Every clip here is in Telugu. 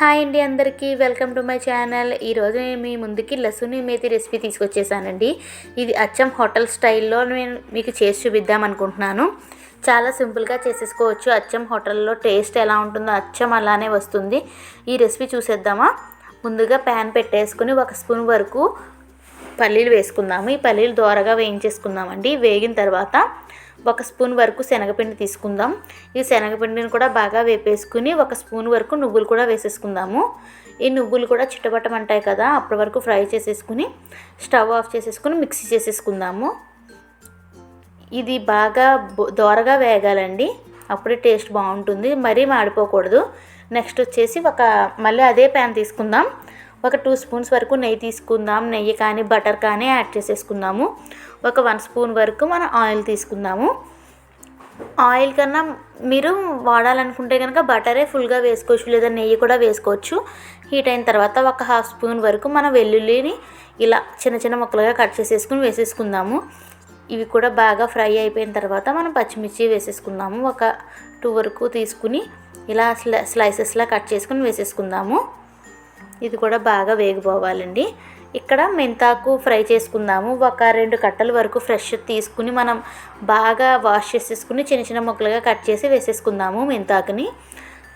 హాయ్ అండి అందరికీ వెల్కమ్ టు మై ఛానల్. ఈరోజు నేను మీ ముందుకి లసుని మేతి రెసిపీ తీసుకొచ్చేసానండి. ఇది అచ్చం హోటల్ స్టైల్లో నేను మీకు చేసి చూపిద్దాం అనుకుంటున్నాను. చాలా సింపుల్గా చేసేసుకోవచ్చు. అచ్చం హోటల్లో టేస్ట్ ఎలా ఉంటుందో అచ్చం అలానే వస్తుంది. ఈ రెసిపీ చూసేద్దామా? ముందుగా ప్యాన్ పెట్టేసుకుని ఒక స్పూన్ వరకు పల్లీలు వేసుకుందాము. ఈ పల్లీలు దోరగా వేయించేసుకుందామండి. వేగిన తర్వాత ఒక స్పూన్ వరకు శనగపిండి తీసుకుందాం. ఈ శనగపిండిని కూడా బాగా వేపేసుకుని ఒక స్పూన్ వరకు నువ్వులు కూడా వేసేసుకుందాము. ఈ నువ్వులు కూడా చిట్టపట్టమంటాయి కదా అప్పటి వరకు ఫ్రై చేసేసుకుని స్టవ్ ఆఫ్ చేసేసుకుని మిక్సీ చేసేసుకుందాము. ఇది బాగా దోరగా వేగాలండి. అప్పుడే టేస్ట్ బాగుంటుంది మరీ మాడిపోకూడదు. నెక్స్ట్ వచ్చేసి ఒక మళ్ళీ అదే ప్యాన్ తీసుకుందాం. ఒక టూ స్పూన్స్ వరకు నెయ్యి తీసుకుందాం. నెయ్యి కానీ బటర్ కానీ యాడ్ చేసేసుకుందాము. ఒక వన్ స్పూన్ వరకు మనం ఆయిల్ తీసుకుందాము. ఆయిల్ కన్నా మీరు వాడాలనుకుంటే కనుక బటరే ఫుల్గా వేసుకోవచ్చు లేదా నెయ్యి కూడా వేసుకోవచ్చు. హీట్ అయిన తర్వాత ఒక హాఫ్ స్పూన్ వరకు మనం వెల్లుల్లిని ఇలా చిన్న చిన్న ముక్కలుగా కట్ చేసేసుకుని వేసేసుకుందాము. ఇవి కూడా బాగా ఫ్రై అయిపోయిన తర్వాత మనం పచ్చిమిర్చి వేసేసుకుందాము. ఒక టూ వరకు తీసుకుని ఇలా స్లై స్లైసెస్లా కట్ చేసుకుని వేసేసుకుందాము. ఇది కూడా బాగా వేగిపోవాలండి. ఇక్కడ మెంతాకు ఫ్రై చేసుకుందాము. ఒక రెండు కట్టల వరకు ఫ్రెష్ తీసుకుని మనం బాగా వాష్ చేసేసుకుని చిన్న చిన్న ముక్కలుగా కట్ చేసి వేసేసుకుందాము మెంతాకుని.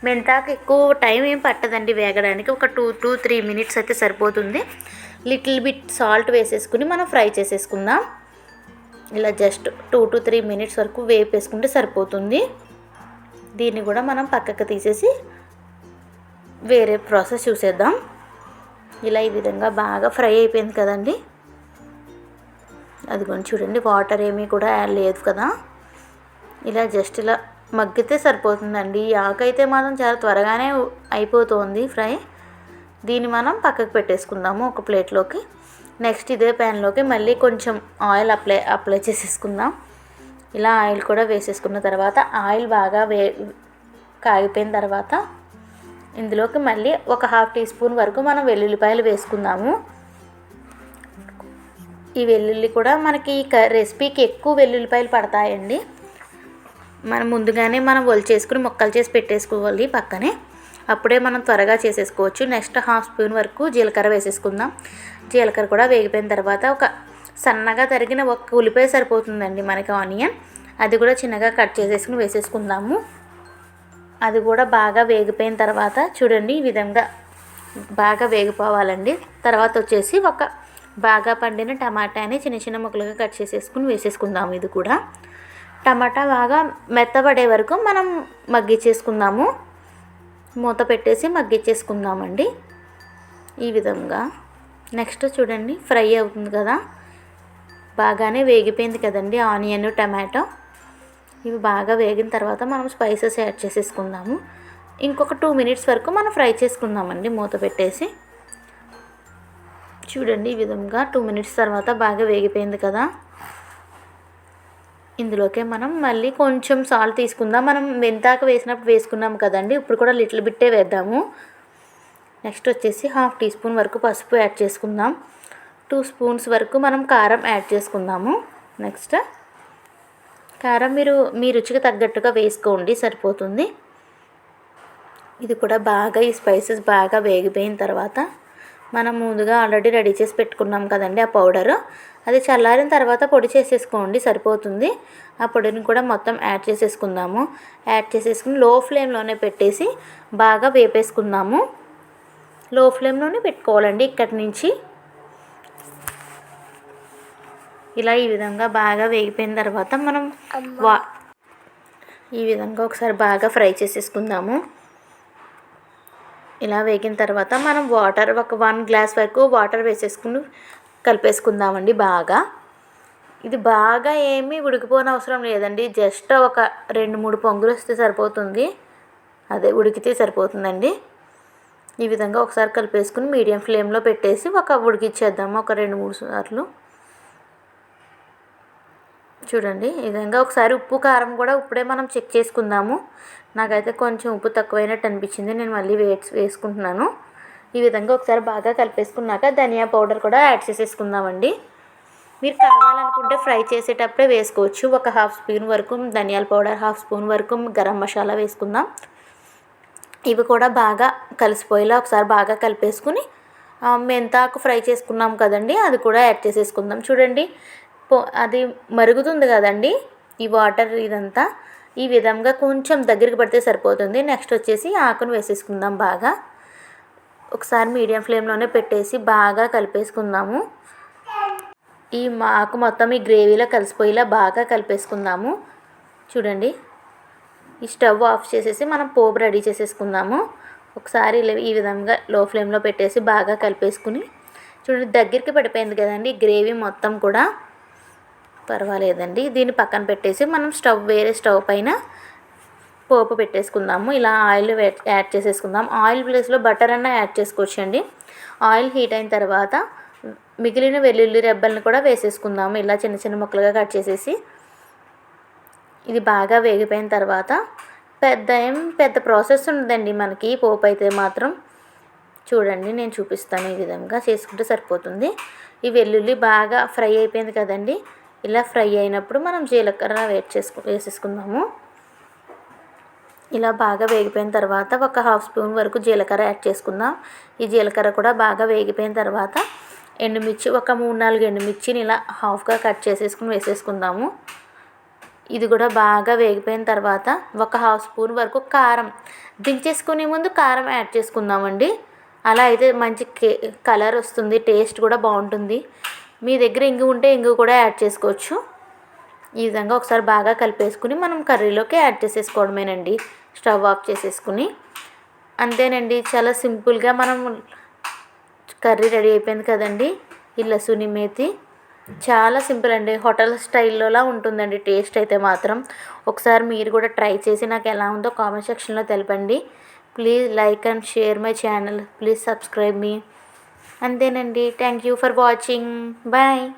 మెంతాకు ఎక్కువ టైం ఏం పట్టదండి వేగడానికి. ఒక టూ టూ త్రీ మినిట్స్ అయితే సరిపోతుంది. లిటిల్ బిట్ సాల్ట్ వేసేసుకుని మనం ఫ్రై చేసేసుకుందాం. ఇలా just two to three minutes వరకు వేపేసుకుంటే సరిపోతుంది. దీన్ని కూడా మనం పక్కకు తీసేసి వేరే ప్రాసెస్ చూసేద్దాం. ఇలా ఈ విధంగా బాగా ఫ్రై అయిపోయింది కదండి. అదిగోండి చూడండి వాటర్ ఏమీ కూడా లేదు కదా. ఇలా జస్ట్ ఇలా మగ్గితే సరిపోతుందండి. ఈ ఆకైతే మాత్రం చాలా త్వరగానే అయిపోతుంది ఫ్రై. దీన్ని మనం పక్కకు పెట్టేసుకుందాము ఒక ప్లేట్లోకి. నెక్స్ట్ ఇదే ప్యాన్లోకి మళ్ళీ కొంచెం ఆయిల్ అప్లై అప్లై చేసేసుకుందాం. ఇలా ఆయిల్ కూడా వేసేసుకున్న తర్వాత ఆయిల్ బాగా వే కాగిపోయిన తర్వాత ఇందులోకి మళ్ళీ ఒక హాఫ్ టీ స్పూన్ వరకు మనం వెల్లుల్లిపాయలు వేసుకుందాము. ఈ వెల్లుల్లి కూడా మనకి ఈ క- రెసిపీకి ఎక్కువ వెల్లుల్లిపాయలు పడతాయండి. మనం ముందుగానే మనం ఒలిచేసుకుని ముక్కలు చేసి పెట్టేసుకోవాలి పక్కనే. అప్పుడే మనం త్వరగా చేసేసుకోవచ్చు. నెక్స్ట్ హాఫ్ స్పూన్ వరకు జీలకర్ర వేసేసుకుందాం. జీలకర్ర కూడా వేగిపోయిన తర్వాత ఒక సన్నగా తరిగిన ఒక ఉల్లిపాయ సరిపోతుందండి మనకి ఆనియన్. అది కూడా చిన్నగా కట్ చేసేసుకుని వేసేసుకుందాము. అది కూడా బాగా వేగిపోయిన తర్వాత చూడండి ఈ విధంగా బాగా వేగిపోవాలండి. తర్వాత వచ్చేసి ఒక బాగా పండిన టమాటాని చిన్న చిన్న ముక్కలుగా కట్ చేసేసుకుని వేసేసుకుందాము ఇది కూడా. టమాటా బాగా మెత్తబడే వరకు మనం మగ్గిచ్చేసుకుందాము. మూత పెట్టేసి మగ్గిచ్చేసుకుందామండి. ఈ విధంగా. నెక్స్ట్ చూడండి ఫ్రై అవుతుంది కదా. బాగానే వేగిపోయింది కదండి ఆనియన్ టమాటో. ఇవి బాగా వేగిన తర్వాత మనం స్పైసెస్ యాడ్ చేసేసుకుందాము. ఇంకొక టూ మినిట్స్ వరకు మనం ఫ్రై చేసుకుందామండి మూత పెట్టేసి. చూడండి ఈ విధంగా టూ మినిట్స్ తర్వాత బాగా వేగిపోయింది కదా. ఇందులోకే మనం మళ్ళీ కొంచెం సాల్ట్ తీసుకుందాం. మనం వెంతాక వేసినప్పుడు వేసుకున్నాం కదండి ఇప్పుడు కూడా లిటిల్ బిట్టే వేద్దాము. నెక్స్ట్ వచ్చేసి హాఫ్ టీ స్పూన్ వరకు పసుపు యాడ్ చేసుకుందాం. టూ స్పూన్స్ వరకు మనం కారం యాడ్ చేసుకుందాము. నెక్స్ట్ కారం మీరు మీ రుచికి తగ్గట్టుగా వేసుకోండి సరిపోతుంది. ఇది కూడా బాగా ఈ స్పైసెస్ బాగా వేగిపోయిన తర్వాత మనం ముందుగా ఆల్రెడీ రెడీ చేసి పెట్టుకున్నాం కదండి ఆ పౌడరు. అది చల్లారిన తర్వాత పొడి చేసేసుకోండి సరిపోతుంది. ఆ పొడిని కూడా మొత్తం యాడ్ చేసేసుకుందాము. యాడ్ చేసేసుకుని లో ఫ్లేమ్లోనే పెట్టేసి బాగా వేపేసుకుందాము. లో ఫ్లేమ్లోనే పెట్టుకోవాలండి ఇక్కడి నుంచి. ఇలా ఈ విధంగా బాగా వేగిపోయిన తర్వాత మనం వా ఈ విధంగా ఒకసారి బాగా ఫ్రై చేసేసుకుందాము. ఇలా వేగిన తర్వాత మనం వాటర్ ఒక వన్ గ్లాస్ వరకు వాటర్ వేసేసుకుని కలిపేసుకుందామండి బాగా. ఇది బాగా ఏమీ ఉడికిపోని అవసరం లేదండి. జస్ట్ ఒక రెండు మూడు పొంగులు వస్తే సరిపోతుంది. అదే ఉడికితే సరిపోతుందండి. ఈ విధంగా ఒకసారి కలిపేసుకుని మీడియం ఫ్లేమ్లో పెట్టేసి ఒక ఉడికిచ్చేద్దాము. ఒక రెండు మూడు సార్లు. చూడండి ఈ విధంగా ఒకసారి ఉప్పు కారం కూడా ఇప్పుడే మనం చెక్ చేసుకుందాము. నాకైతే కొంచెం ఉప్పు తక్కువైనట్టు అనిపించింది నేను మళ్ళీ వేట్స్ వేసుకుంటున్నాను. ఈ విధంగా ఒకసారి బాగా కలిపేసుకున్నాక ధనియా పౌడర్ కూడా యాడ్ చేసేసుకుందామండి. మీరు కావాలనుకుంటే ఫ్రై చేసేటప్పుడే వేసుకోవచ్చు. ఒక హాఫ్ స్పూన్ వరకు ధనియాల పౌడర్ హాఫ్ స్పూన్ వరకు గరం మసాలా వేసుకుందాం. ఇవి కూడా బాగా కలిసిపోయేలా ఒకసారి బాగా కలిపేసుకుని మెంతాకు ఫ్రై చేసుకున్నాం కదండి అది కూడా యాడ్ చేసేసుకుందాం. చూడండి అది మరుగుతుంది కదండి. ఈ వాటర్ ఇదంతా ఈ విధంగా కొంచెం దగ్గరికి పడితే సరిపోతుంది. నెక్స్ట్ వచ్చేసి ఆకును వేసేసుకుందాం బాగా. ఒకసారి మీడియం ఫ్లేమ్లోనే పెట్టేసి బాగా కలిపేసుకుందాము. ఈ ఆకు మొత్తం ఈ గ్రేవీలో కలిసిపోయేలా బాగా కలిపేసుకుందాము. చూడండి. ఈ స్టవ్ ఆఫ్ చేసేసి మనం పోపు రెడీ చేసేసుకుందాము. ఒకసారి ఈ విధంగా లో ఫ్లేమ్లో పెట్టేసి బాగా కలిపేసుకుని చూడండి దగ్గరికి పడిపోయింది కదండి గ్రేవీ మొత్తం కూడా. పర్వాలేదండి. దీన్ని పక్కన పెట్టేసి మనం స్టవ్ వేరే స్టవ్ పైన పోపు పెట్టేసుకుందాము. ఇలా ఆయిల్ యాడ్ చేసేసుకుందాం. ఆయిల్ ప్లేస్లో బటర్ అన్న యాడ్ చేసుకోవచ్చండి. ఆయిల్ హీట్ అయిన తర్వాత మిగిలిన వెల్లుల్లి రెబ్బల్ని కూడా వేసేసుకుందాము. ఇలా చిన్న చిన్న ముక్కలుగా కట్ చేసేసి ఇది బాగా వేగిపోయిన తర్వాత పెద్ద ఏం పెద్ద ప్రాసెస్ ఉండదండి మనకి. పోపు అయితే మాత్రం చూడండి నేను చూపిస్తాను ఈ విధంగా చేసుకుంటే సరిపోతుంది. ఈ వెల్లుల్లి బాగా ఫ్రై అయిపోయింది కదండి. ఇలా ఫ్రై అయినప్పుడు మనం జీలకర్ర వేడి చేసుకు వేసేసుకుందాము. ఇలా బాగా వేగిపోయిన తర్వాత ఒక హాఫ్ స్పూన్ వరకు జీలకర్ర యాడ్ చేసుకుందాం. ఈ జీలకర్ర కూడా బాగా వేగిపోయిన తర్వాత ఎండుమిర్చి ఒక మూడు నాలుగు ఎండుమిర్చిని ఇలా హాఫ్గా కట్ చేసేసుకుని వేసేసుకుందాము. ఇది కూడా బాగా వేగిపోయిన తర్వాత ఒక హాఫ్ స్పూన్ వరకు కారం దించేసుకునే ముందు కారం యాడ్ చేసుకుందామండి. అలా అయితే మంచి కే కలర్ వస్తుంది టేస్ట్ కూడా బాగుంటుంది. మీ దగ్గర ఇంగు ఉంటే ఇంగు కూడా యాడ్ చేసుకోవచ్చు. ఈ విధంగా ఒకసారి బాగా కలిపేసుకుని మనం కర్రీలోకి యాడ్ చేసేసుకోవడమేనండి. స్టవ్ ఆఫ్ చేసేసుకుని. అంతేనండి చాలా సింపుల్గా మనం కర్రీ రెడీ అయిపోయింది కదండి ఈ లసూని మేతి. చాలా సింపుల్ అండి హోటల్ స్టైల్లోలా ఉంటుందండి టేస్ట్ అయితే మాత్రం. ఒకసారి మీరు కూడా ట్రై చేసి నాకు ఎలా ఉందో కామెంట్ సెక్షన్లో తెలపండి. Please like and share my channel please subscribe మీ. అంతేనండి. Thank you for watching bye